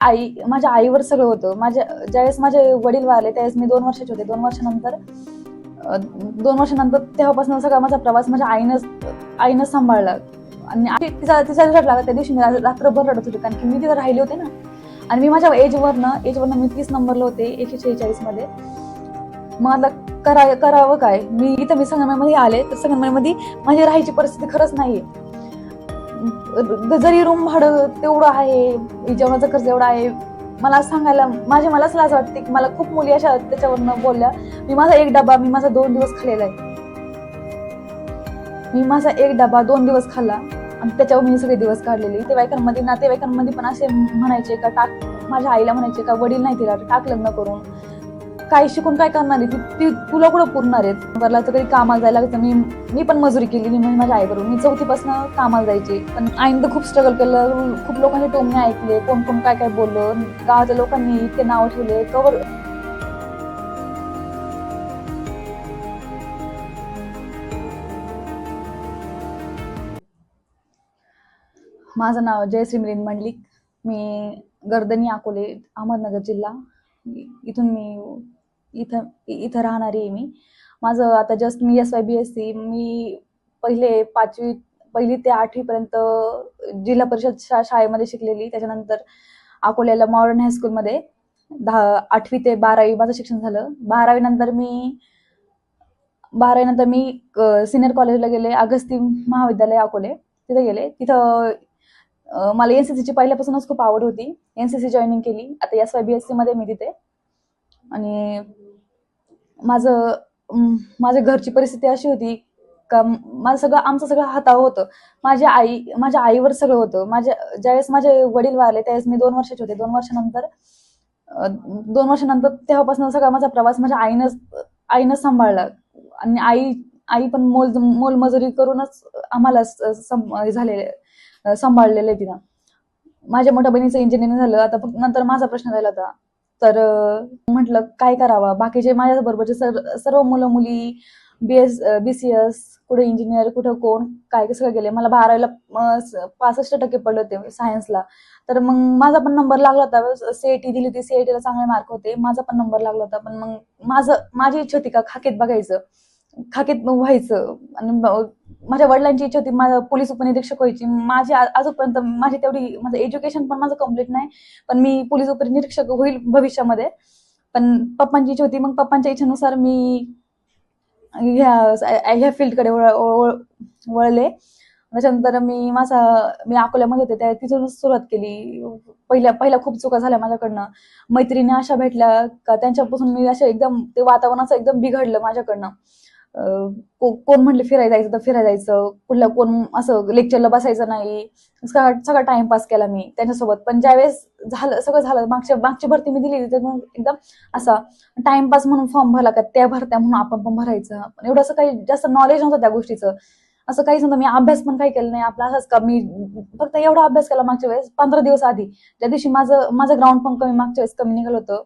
आई माझ्या आईवर सगळं होतं. माझ्या ज्यावेळेस माझे वडील वारले त्यावेळेस मी दोन वर्षाचे होते. दोन वर्षानंतर दोन वर्षानंतर तेव्हापासून सगळा माझा प्रवास माझ्या आईनं आईनं सांभाळला. आणि आई- तिचा तिचा रिझल्ट लागला त्या दिवशी मी रात्रभर रडत होते. कारण की मी तिथं राहिले होते ना. आणि मी माझ्या एजवरनं एजवरनं मी तीस नंबरला होते एकशे शेहेचाळीसमध्ये मग आता करा करावं काय? मी इथं मी संगममध्ये आले तर संगममध्ये माझी राहायची परिस्थिती खरंच नाही आहे जरी रूम भाडं तेवढं आहे जेवणाचा खर्च एवढा आहे मला सांगायला माझे मलाच लाज वाटते की मला खूप मुली अशा त्याच्यावरनं बोलल्या मी माझा एक डबा मी माझा दोन दिवस खाल्लेला आहे. मी माझा एक डबा दोन दिवस खाल्ला आणि त्याच्यावर मी सगळे दिवस काढलेले. नातेवाईकांमध्ये नातेवाईकांमध्ये पण असे म्हणायचे का टाक माझ्या आईला म्हणायचे का वडील नाही तिला टाक लग्न करून. काय शिकून काय करणार आहे? ती ती तुला कुठं पुरणार आहेत? वरला तर कधी कामाला जायला लागतं. मी मी पण मजुरी केली. मी माझ्या आईकडून मी चौथीपासून कामाला जायची. पण आईनं तर खूप स्ट्रगल केलं. खूप लोकांचे टोमणे ऐकले. कोण कोण काय काय बोललं. गावाच्या लोकांनी इतके नाव ठेवले. कवर माझं नाव जयश्री मिलिंद मंडलिक. मी गर्दनी अकोले अहमदनगर जिल्हा. इथून मी इथं इथं राहणारी आहे मी. माझं आता जस्ट मी S Y B S C मी पहिले पाचवी पहिली ते आठवीपर्यंत जिल्हा परिषद शा शाळेमध्ये शिकलेली. त्याच्यानंतर अकोल्याला मॉडर्न हायस्कूलमध्ये दहा आठवी ते बारावी माझं शिक्षण झालं. बारावी नंतर मी बारावी नंतर मी सिनियर कॉलेजला गेले. अगस्ती महाविद्यालय अकोले. तिथे गेले. तिथं मला एन सी सीची पहिल्यापासूनच खूप आवड होती. एन सी सी जॉईनिंग केली. आता एस वाय बी एस सीमध्ये मी तिथे आणि माझं माझ्या घरची परिस्थिती अशी होती का माझं सगळं आमचं सगळं हातावर होतं. माझ्या आई माझ्या आईवर सगळं होतं. माझ्या ज्यावेळेस माझे वडील वारले त्यावेळेस मी दोन वर्षाचे होते. दोन वर्षानंतर दोन वर्षानंतर तेव्हापासून सगळा माझा प्रवास माझ्या आईनं आईनं सांभाळला. आणि आई आई पण मोल मोलमजुरी करूनच आम्हाला झालेले सांभाळलेलं आहे तिनं. माझ्या मोठ्या बहिणीचं इंजिनिअरिंग झालं. आता नंतर माझा प्रश्न राहिला होता. तर म्हटलं काय करावं? बाकीचे माझ्या बरोबरचे सर सर्व मुलं मुली B S B C S कुठे इंजिनियर कुठं कोण काय कसं सगळं गेले? मला बारावीला पासष्ट टक्के पडले होते सायन्सला तर मग माझा पण नंबर लागला होता. सीएटी दिली होती. सीएटीला चांगले मार्क होते. माझा पण नंबर लागला होता. पण मग माझं माझी इच्छा होती का खाकीत बघायचं? खाकीत व्हायचं. आणि माझ्या वडिलांची इच्छा होती माझं पोलीस उपनिरीक्षक व्हायची. माझी आ- आजपर्यंत माझी तेवढी माझं एज्युकेशन पण माझं कंप्लीट नाही. पण मी पोलीस उपनिरीक्षक होईल भविष्यामध्ये. पण पप्पांची इच्छा होती. मग पप्पांच्या इच्छेनुसार मी ह्या ह्या फील्डकडे वळ वळले. त्याच्यानंतर मी माझा मी अकोल्यामध्ये होते. त्या तिथूनच सुरुवात केली. पहिल्या पहिल्या खूप चुका झाल्या माझ्याकडनं. मैत्रिणी अशा भेटल्या का त्यांच्यापासून मी अशा एकदम ते वातावरणाचं एकदम बिघडलं माझ्याकडनं. कोण म्हणले फिरायला जायचं तर फिरायला जायचं. कुठलं कोण असं लेक्चरला बसायचं नाही. सगळा सगळा टाइमपास केला मी त्यांच्यासोबत. पण ज्यावेळेस झालं सगळं झालं मागच्या मागची भरती मी दिली तर मग एकदम असा टाइमपास म्हणून फॉर्म भरला का त्या भरत्या म्हणून आपण पण भरायचं. पण एवढं असं काही जास्त नॉलेज नव्हतं त्या गोष्टीचं. असं काहीच नव्हतं. मी अभ्यास पण काही केलं नाही. आपला असंच का मी फक्त एवढा अभ्यास केला मागच्या वेळेस पंधरा दिवस आधी. त्या दिवशी माझं माझं ग्राउंड पण कमी मागच्या वेळेस कमी निघालं होतं.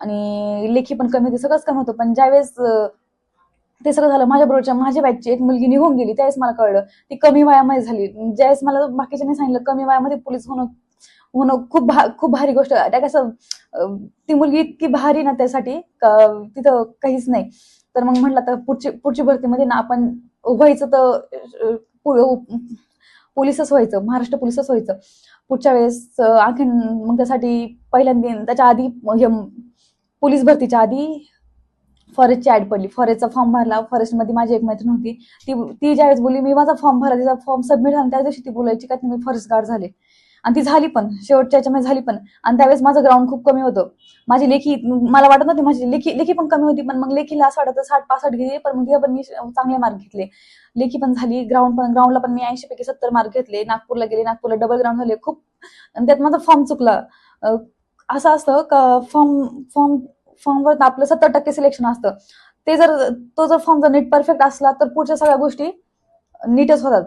आणि लेखी पण कमी होती सगळंच कमी होतं. पण ज्यावेळेस ते सगळं झालं. माझ्या बरोबरच्या माझ्या बॅचची एक मुलगी निघून गेली. त्यावेळेस मला कळलं ती कमी वयामध्ये झाली. ज्यावेळेस मला बाकीच्यांनी सांगितलं कमी वयामध्ये पोलीस होणं होणं खूप भा खूप भारी गोष्ट. त्या कसं ती मुलगी इतकी भारी ना त्यासाठी तिथं काहीच नाही. तर मग म्हटलं तर पुढची पुढची भरतीमध्ये ना आपण व्हायचं तर पोलीसच व्हायचं महाराष्ट्र पोलीसच व्हायचं. पुढच्या वेळेस आणखीन मग त्यासाठी पहिल्यांदा त्याच्या आधी पोलीस भरतीच्या आधी फॉरेस्टची ऍड पडली. फॉरेस्टचा फॉर्म भरला. फॉरेस्टमध्ये माझी एक मैत्रीण होती. ती ती ज्यावेळेस बोलली मी माझा फॉर्म भरला. तिचा फॉर्म सबमिट झाला. त्या दिवशी ती बोलायची का मी फॉरेस्ट गार्ड झाले. आणि ती झाली पण. शेवटच्या याच्यामध्ये झाली पण. आणि त्यावेळेस माझं ग्राउंड खूप कमी होतं. माझी लेखी मला वाटत नव्हती माझी लेखी लेखी पण कमी होती. पण मग लेखीला असं वाटतं साठ पासष्ट घेतली पण मग पण मी चांगले मार्क घेतले. लेखी पण झाली. ग्राउंड पण ग्राउंडला पण मी ऐंशी पैकी सत्तर मार्क घेतले. नागपूरला गेले. नागपूरला डबल ग्राउंड झाले. खूप. आणि त्यात माझा फॉर्म चुकला. असं असतं का फॉर्म फॉर्म फॉर्मवर आपलं सत्तर टक्के सिलेक्शन असतं. ते जर तो जर फॉर्म जर नीट परफेक्ट असला तर पुढच्या सगळ्या गोष्टी नीटच होतात.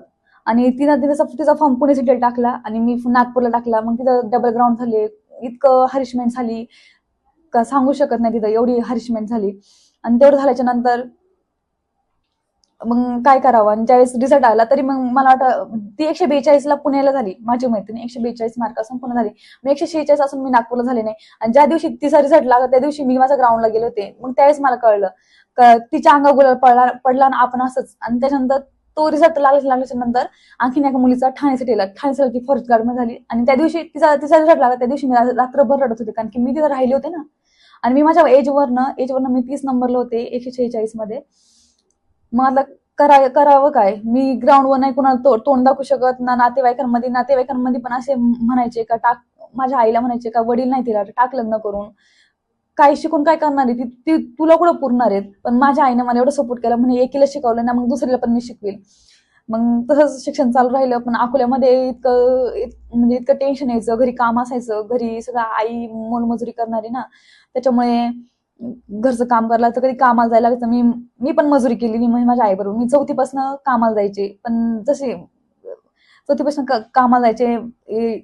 आणि तिनं तिचा तिचा फॉर्म पुणे सिटीला टाकला आणि मी नागपूरला टाकला. मग तिथं डबल ग्राउंड झाले. इतकं हरिशमेंट झाली. का सांगू शकत नाही तिथं एवढी हरिशमेंट झाली. आणि तेवढं झाल्याच्यानंतर मग काय करावं? आणि ज्यावेळेस रिझल्ट आला तरी मग मला वाटतं ती एकशे बेचाळीसला पुण्याला झाली माझी मैत्रिणी. एकशे बेचाळीस मार्क असून पुणे झाली. मग एकशे शेहेचाळीस असून मी नागपूरला झाले नाही. आणि ज्या दिवशी तिचा रिझल्ट लागला त्या दिवशी मी माझ्या ग्राउंडला गेले होते. मग त्यावेळेस मला कळलं तिच्या अंगा गुलाल पडला पडला आणि आपण असंच. आणि त्याच्यानंतर तो रिझल्ट लागला लागल्याच्या नंतर आणखीन एका मुलीचा ठाण्यासाठी आला ठाण्यासाठी ती फॉरेस्ट गार्डमध्ये झाली. आणि त्या दिवशी तिचा तिचा रिझल्ट लागला त्या दिवशी मी रात्रभर रडत होते. कारण की मी तिथं राहिले होते ना. आणि मी माझ्या एजवरनं एजवरनं मी तीस नंबरला होते एकशे शेहेचाळीसमध्ये. मग आता करा करावं काय? मी ग्राउंडवर नाही कुणाला तो- तोंड दाखवू शकत ना नातेवाईकांमध्ये नातेवाईकांमध्ये पण असे म्हणायचे का टाक माझ्या आईला म्हणायचे का वडील नाही तिला टाक लग्न करून. काय शिकून काय करणार आहे? ती तुला कुठं पुरणार आहेत? पण माझ्या आईने मला एवढं सपोर्ट केला म्हणे एकीला शिकवलं ना मग दुसरीला पण मी शिकवेल. मग तसंच शिक्षण चालू राहिलं पण अकोल्यामध्ये इतकं म्हणजे इतकं टेन्शन यायचं घरी काम असायचं घरी सगळं आई मोलमजुरी करणारी ना त्याच्यामुळे घरचं काम करायला तर कधी कामाला जायला लागायचं मी मी पण मजुरी केली. मी म्हणजे माझ्या आईबरोबर. मी चौथीपासून कामाला जायचे. पण जसे चौथीपासून कामाला जायचे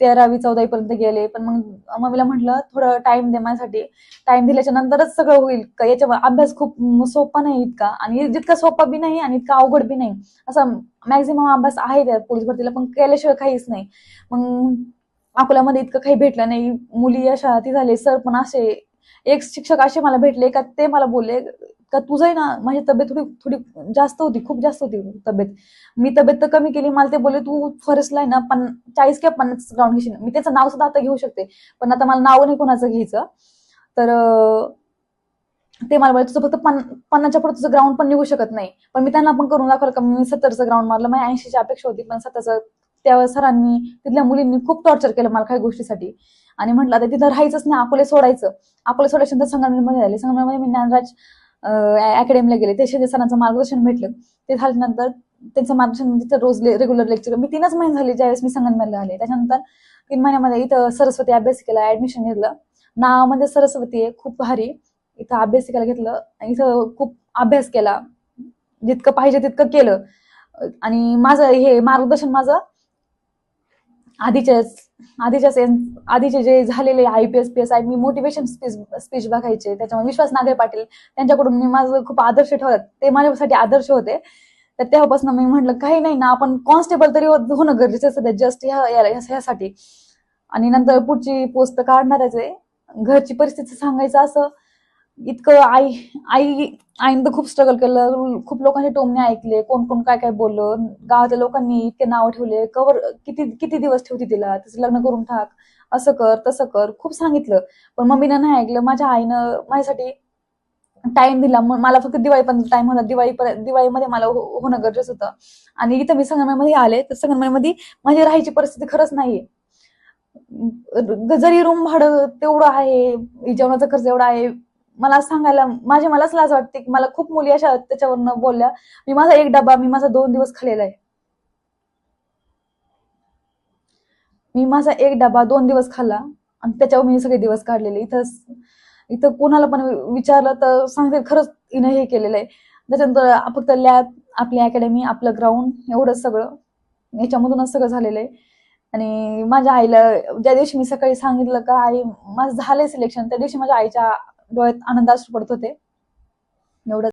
तेरावी चौदावी पर्यंत गेले. पण मग मम्मीला म्हटलं थोडं टाइम दे माझ्यासाठी. टाइम दिल्याच्या नंतरच सगळं होईल. का याच्या अभ्यास खूप सोपा नाही इतका. आणि जितका सोपा बी नाही आणि इतका अवघड बी नाही. असा मॅक्झिमम अभ्यास आहे त्या पोलीस भरतीला. पण केल्याशिवाय काहीच नाही. मग अकोल्यामध्ये इतकं काही भेटलं नाही. मुली अशा ती झाले. सर पण असे एक शिक्षक असे मला भेटले का ते मला बोलले का तुझंही ना माझी तब्येत थोडी थोडी जास्त होती खूप जास्त होती तब्येत. मी तब्येत तर कमी केली मला ते बोलले तू फॉरेस्टला ना पण चाळीस किंवा पन्नास ग्राउंड घेशील. मी त्याचं नाव सुद्धा आता घेऊ शकते पण आता मला नाव नाही कोणाचं घ्यायचं. तर ते मला बोलले तुझं फक्त पन पन्नासच्या पुढे तुझं ग्राउंड पण निघू शकत नाही. पण मी त्यांना पण करून दाखवलं का मी सत्तरचं ग्राउंड मारलं माझ्या ऐंशीची अपेक्षा होती पण सत्तरचं त्या सरांनी तिथल्या मुलींनी खूप टॉर्चर केलं मला काही गोष्टीसाठी. आणि म्हटलं आता तिथं राहायचंच नाही अकोले सोडायचं. अकोले सोडायच्या संगमनेरमध्ये झाले संगमनेरमध्ये मी ज्ञानराज अकॅडमीला गेले. ते शेती सरांचं मार्गदर्शन भेटलं. ते झाल्यानंतर त्यांचं मार्गदर्शन तिथं रोज रेग्युलर लेक्चर मी तीनच महिने झाले ज्यावेळेस मी संगमनेरला आले. त्याच्यानंतर तीन महिन्यामध्ये इथं सरस्वती अभ्यास केला ऍडमिशन घेतलं. नावामध्ये सरस्वती आहे खूप भारी. इथं अभ्यास अभ्यासिकेला घेतलं. आणि इथं खूप अभ्यास केला. जितकं पाहिजे तितकं केलं. आणि माझं हे मार्गदर्शन माझं आधीच्याच आधीच्याच आधीचे जे झालेले I P S P S I me motivation speech speech बघायचे. त्याच्यामुळे विश्वास नागरे पाटील त्यांच्याकडून मी माझं खूप आदर्श ठेवत ते माझ्यासाठी आदर्श होते. तर तेव्हापासून मी म्हटलं काही नाही ना आपण कॉन्स्टेबल तरी हो- होणं गरजेचं आहे सध्या जस्ट ह्या यासाठी ह्यासाठी. आणि नंतर पुढची पोस्ट काढणारच आहे. घरची परिस्थिती सांगायचं असं इतकं आई आई आईनं तर खूप स्ट्रगल केलं. खूप लोकांचे टोमणे ऐकले. कोण कोण काय काय बोललं. गावातल्या लोकांनी इतके नाव ठेवले. कवर किती किती दिवस ठेवती तिला? तिचं लग्न करून टाक. असं कर तसं कर. खूप सांगितलं. पण मम्मीनं नाही ऐकलं. माझ्या आईनं माझ्यासाठी टाइम दिला. मला फक्त दिवाळीपर्यंत टाइम होता. दिवाळी दिवाळीमध्ये मला हो, होणं गरजेचं होतं. आणि इथं मी संगमनेरमध्ये आले. तर संगमनेरमध्ये माझी राहायची परिस्थिती खरंच नाहीये. जरी रूम भाडं तेवढं आहे. जेवणाचा खर्च एवढा आहे. मला सांगायला माझे मलाच लाज वाटते की मला खूप मुली अशा त्याच्यावरनं बोलल्या. मी माझा एक डबा मी माझा दोन दिवस खाल्लेला आहे. मी माझा एक डबा दोन दिवस खाल्ला आणि त्याच्यावर मी सगळे दिवस काढलेले. इथं इथं कोणाला पण विचारलं तर सांगते खरंच हिनं हे केलेलं आहे. त्याच्यानंतर फक्त लॅब आपली अकॅडमी आपलं ग्राउंड एवढं सगळं. याच्यामधूनच सगळं झालेलं आहे. आणि माझ्या आईला ज्या दिवशी मी सकाळी सांगितलं का आई माझं झालंय सिलेक्शन त्या दिवशी माझ्या आईच्या डोळ्यात आनंद अश्रू पडत होते एवढं